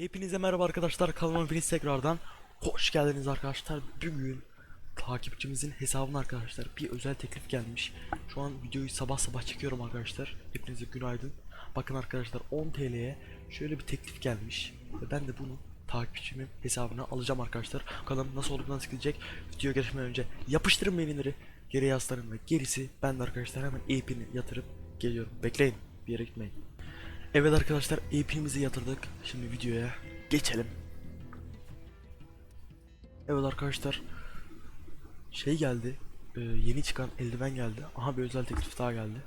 Hepinize merhaba arkadaşlar kanalıma hepiniz tekrardan. Hoş geldiniz arkadaşlar. Bugün takipçimizin hesabına arkadaşlar bir özel teklif gelmiş. Şu an videoyu sabah sabah çekiyorum arkadaşlar. Hepinize günaydın. Bakın arkadaşlar 10 TL'ye şöyle bir teklif gelmiş. Ve ben de bunu takipçimin hesabına alacağım arkadaşlar. Bakalım nasıl olup nasıl gidecek? Videoya geçmeden önce yapıştırın beğenileri. Geri yazların ve gerisi ben de arkadaşlar. Hemen AP'ni yatırıp geliyorum. Bekleyin bir yere gitmeyin Evet arkadaşlar AP'mizi yatırdık. Şimdi videoya geçelim. Evet arkadaşlar şey geldi. e, yeni çıkan eldiven geldi. Aha bir özel teklif daha geldi.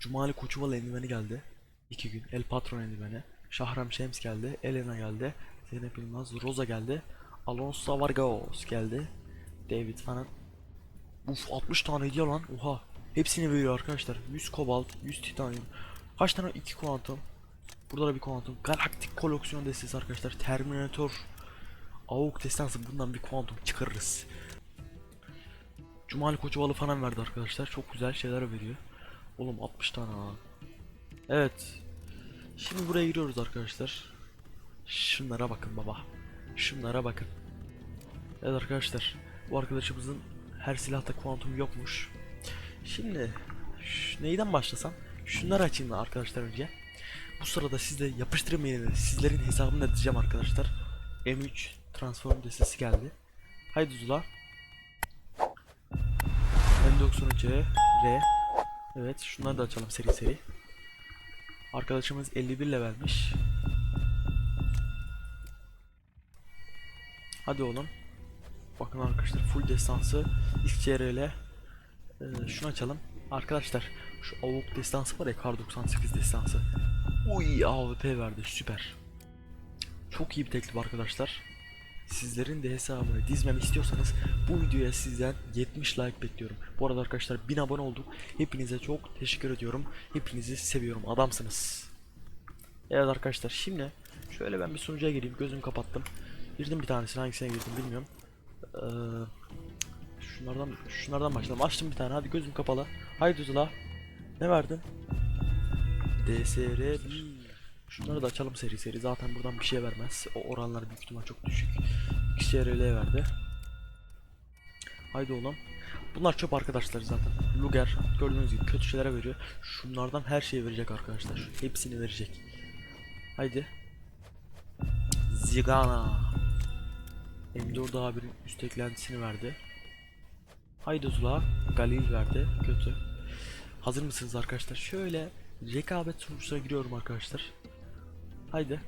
Cumali Koçuval eldiveni geldi. 2 gün. El Patron eldiveni. Şahram Şems geldi. Elena geldi. Zeynep Yılmaz. Rosa geldi. Alonso Vargas geldi. David falan. Uf 60 tane hediye lan. Oha. Hepsini veriyor arkadaşlar. 100 kobalt, 100 titanyum. Kaç tane? 2 kuantum. Burada da bir kuantum. Galaktik koleksiyon destesi arkadaşlar. Terminator. Avuk destansı bundan bir kuantum çıkarırız. Cumali Koçovalı falan verdi arkadaşlar. Çok güzel şeyler veriyor. Oğlum 60 tane ha. Evet. Şimdi buraya giriyoruz arkadaşlar. Şunlara bakın baba. Şunlara bakın. Evet arkadaşlar. Bu arkadaşımızın her silahta kuantum yokmuş. Şimdi neyden başlasam? Şunları açayım da arkadaşlar önce. Bu sırada siz de yapıştırın beni. Sizlerin hesabını edeceğim arkadaşlar. M3 transform destesi geldi. Haydi Zula. M93 R. Evet şunları da açalım seri seri. Arkadaşımız 51 levelmiş. Hadi oğlum. Bakın arkadaşlar full destansı XCR ile ee, şunu açalım. Arkadaşlar şu avuk destansı var ya kar 98 destansı. Uy AWP verdi süper. Çok iyi bir teklif arkadaşlar. Sizlerin de hesabını dizmemi istiyorsanız bu videoya sizden 70 like bekliyorum. Bu arada arkadaşlar 1000 abone olduk. Hepinize çok teşekkür ediyorum. Hepinizi seviyorum. Adamsınız. Evet arkadaşlar şimdi şöyle ben bir sunucuya gireyim. Gözümü kapattım. Girdim bir tanesine hangisine girdim bilmiyorum. Ee, şunlardan şunlardan başlayalım. Açtım bir tane. Hadi gözüm kapalı. Haydi Zula. Ne verdin? DSR Şunları da açalım seri seri. Zaten buradan bir şey vermez. O oranlar büyük ihtimal çok düşük. XRL verdi. Haydi oğlum. Bunlar çöp arkadaşlar zaten. Luger gördüğünüz gibi kötü şeylere veriyor. Şunlardan her şeyi verecek arkadaşlar. Hepsini verecek. Haydi. Zigana. M4 abinin üst eklentisini verdi. Haydi Zula. Galil verdi. Kötü. Hazır mısınız arkadaşlar? Şöyle rekabet sunucusuna giriyorum arkadaşlar. Haydi.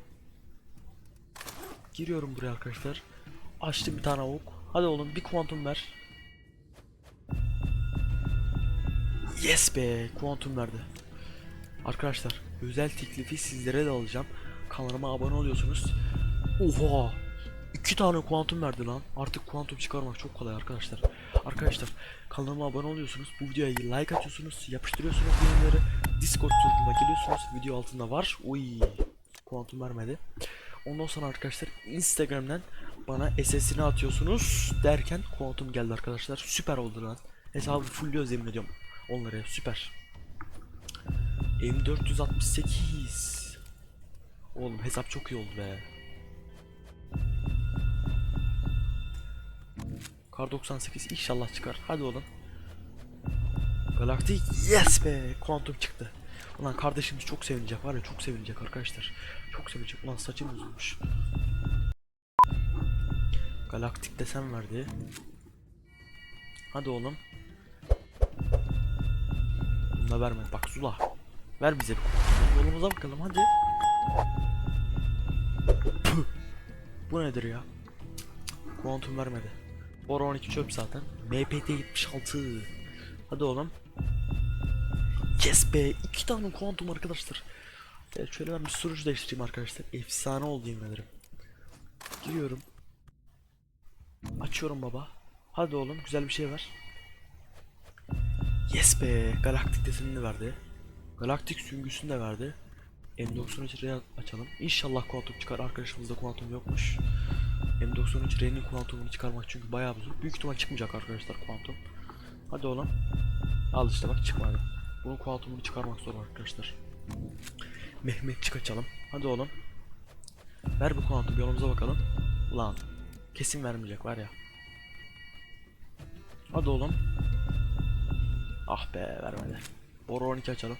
Giriyorum buraya arkadaşlar. Açtım bir tane avuk. Hadi oğlum bir kuantum ver. Yes be kuantum verdi. Arkadaşlar özel teklifi sizlere de alacağım. Kanalıma abone oluyorsunuz. Oha! İki tane kuantum verdi lan. Artık kuantum çıkarmak çok kolay arkadaşlar. Arkadaşlar kanalıma abone oluyorsunuz. Bu videoya like atıyorsunuz. Yapıştırıyorsunuz yorumları. Discord sunucuma geliyorsunuz. Video altında var. Uy. Kuantum vermedi. Ondan sonra arkadaşlar Instagram'dan bana SS'ini atıyorsunuz derken kuantum geldi arkadaşlar. Süper oldu lan. Hesabı full yemin ediyorum onlara süper. M468 Oğlum hesap çok iyi oldu be. Kar 98 inşallah çıkar. Hadi oğlum. Galaktik yes be. Kuantum çıktı. Ulan kardeşimiz çok sevinecek var ya çok sevinecek arkadaşlar. Çok sevinecek. Ulan saçım bozulmuş. Galaktik desen verdi. Hadi oğlum. Bunu da verme. Bak Zula. Ver bize bir kuantum. Yolumuza bakalım hadi. Püh. Bu nedir ya? Kuantum vermedi. Bora 12 çöp zaten. MPT 76. Hadi oğlum. Yes be. iki tane kuantum arkadaşlar. Evet şöyle ben bir sunucu değiştireyim arkadaşlar. Efsane oldu yemin ederim. Giriyorum. Açıyorum baba. Hadi oğlum güzel bir şey ver. Yes be. Galaktik desenini verdi. Galaktik süngüsünü de verdi. M93'e açalım. İnşallah kuantum çıkar. Arkadaşımızda kuantum yokmuş. M93 R'nin kuantumunu çıkarmak çünkü bayağı zor. Büyük ihtimal çıkmayacak arkadaşlar kuantum. Hadi oğlum. Al işte bak çıkmadı. Bunun kuantumunu çıkarmak zor arkadaşlar. Mehmetçik açalım. Hadi oğlum. Ver bu kuantum yolumuza bakalım. Ulan kesin vermeyecek var ya. Hadi oğlum. Ah be vermedi. Boru 12 açalım.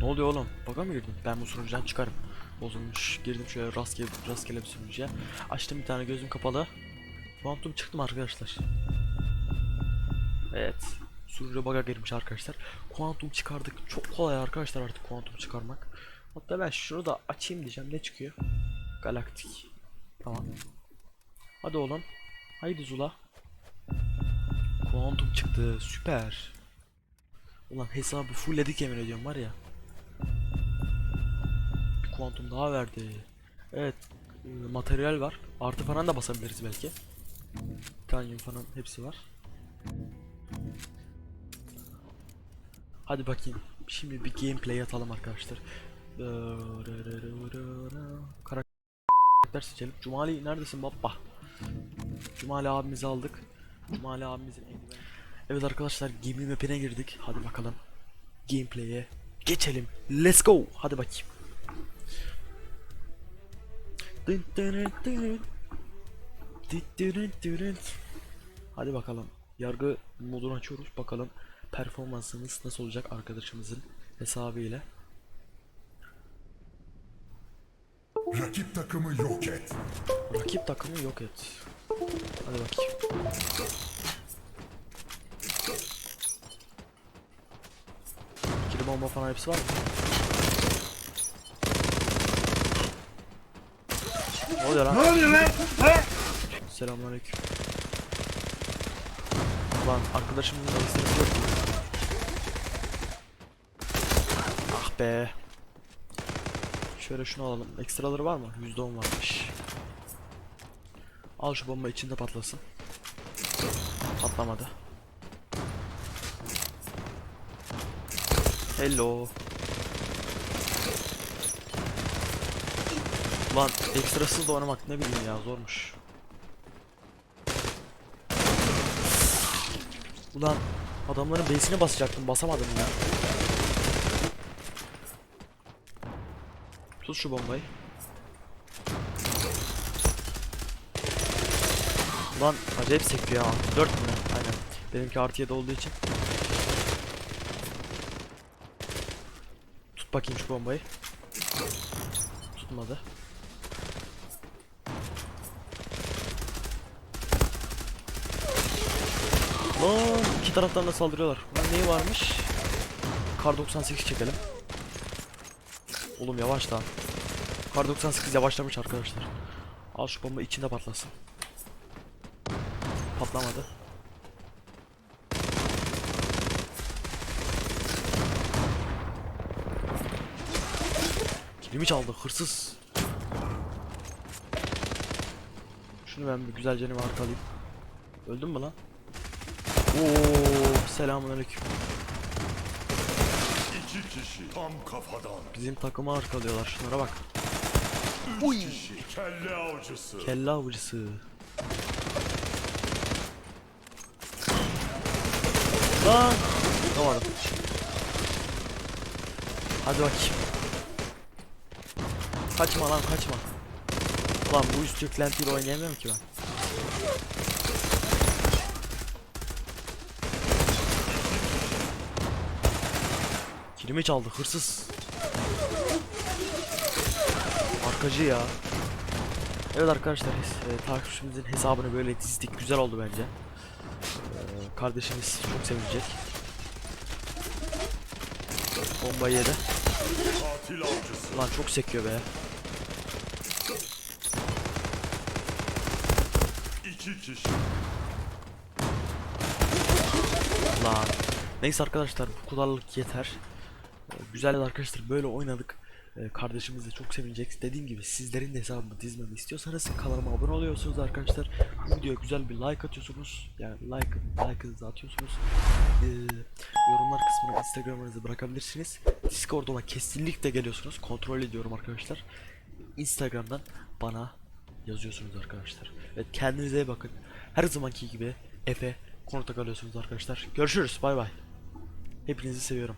Ne oluyor oğlum? Baka mı girdin? Ben bu sunucudan çıkarım. Bozulmuş. Girdim şöyle rastgele, rastgele bir sunucuya. Açtım bir tane gözüm kapalı. Kuantum çıktım arkadaşlar. Evet. Sunucuya bug'a girmiş arkadaşlar. Kuantum çıkardık. Çok kolay arkadaşlar artık kuantum çıkarmak. Hatta ben şunu da açayım diyeceğim. Ne çıkıyor? Galaktik. Tamam. Hadi oğlum. Haydi Zula. Kuantum çıktı. Süper. Ulan hesabı fullledik yemin ediyorum var ya. Kuantum daha verdi. Evet. e, Materyal var. Artı falan da basabiliriz belki. Titanium falan hepsi var. Hadi bakayım. Şimdi bir gameplay atalım arkadaşlar. Karakter seçelim. Cumali neredesin baba? Cumali abimizi aldık. Cumali abimizin. Evet arkadaşlar gemi map'ine girdik. Hadi bakalım. Gameplay'e geçelim. Let's go. Hadi bakayım. Hadi bakalım. Yargı modunu açıyoruz. Bakalım performansımız nasıl olacak arkadaşımızın hesabı ile. Rakip takımı yok et. Rakip takımı yok et. Hadi bakayım. İkili bomba falan hepsi var mı? Ne oluyor lan? Ne oluyor lan? Selamünaleyküm. Ulan arkadaşımın ekstrası yok? Ah be. Şöyle şunu alalım. Ekstraları var mı? %10 varmış. Al şu bomba içinde patlasın. Patlamadı. Hello. Ulan ekstrasız da oynamak ne bileyim ya zormuş. Ulan adamların base'ine basacaktım basamadım ya. Tut şu bombayı. Ulan acayip sekiyor ya. 4 mü? Aynen. Benimki artı 7 olduğu için. Tut bakayım şu bombayı. Tutmadı. Lan iki taraftan da saldırıyorlar. Lan neyi varmış? Kar 98 çekelim. Oğlum yavaş lan. Kar 98 yavaşlamış arkadaşlar. Al şu bomba içinde patlasın. Patlamadı. Kilimi çaldı hırsız. Şunu ben bir güzelce arkalayayım. Öldün mü lan? Oo, selamünaleyküm. İki kişi tam kafadan. Bizim takımı arkalıyorlar. Şunlara bak. Üç kişi kelle avcısı. Kelle avcısı. Lan! Tutamadım. Hadi bakayım. Kaçma lan kaçma. Ulan bu üst yüklentiyle oynayamıyorum ki ben. Kilimi çaldı hırsız. Arkacı ya. Evet arkadaşlar e, takipçimizin hesabını böyle dizdik güzel oldu bence. E, kardeşimiz çok sevinecek. Bombayı yedi. Lan çok sekiyor be. İki kişi. Lan. Neyse arkadaşlar bu kadarlık yeter. Güzel arkadaşlar böyle oynadık. Ee, Kardeşimiz de çok sevinecek. Dediğim gibi sizlerin de hesabımı dizmemi istiyorsanız kanalıma abone oluyorsunuz arkadaşlar. Bu videoya güzel bir like atıyorsunuz. Yani like like'ınızı atıyorsunuz. Ee, yorumlar kısmına Instagram'ınızı bırakabilirsiniz. Discord'uma kesinlikle geliyorsunuz. Kontrol ediyorum arkadaşlar. Instagram'dan bana yazıyorsunuz arkadaşlar. Evet kendinize iyi bakın. Her zamanki gibi Efe konukta kalıyorsunuz arkadaşlar. Görüşürüz. Bay bay. Hepinizi seviyorum.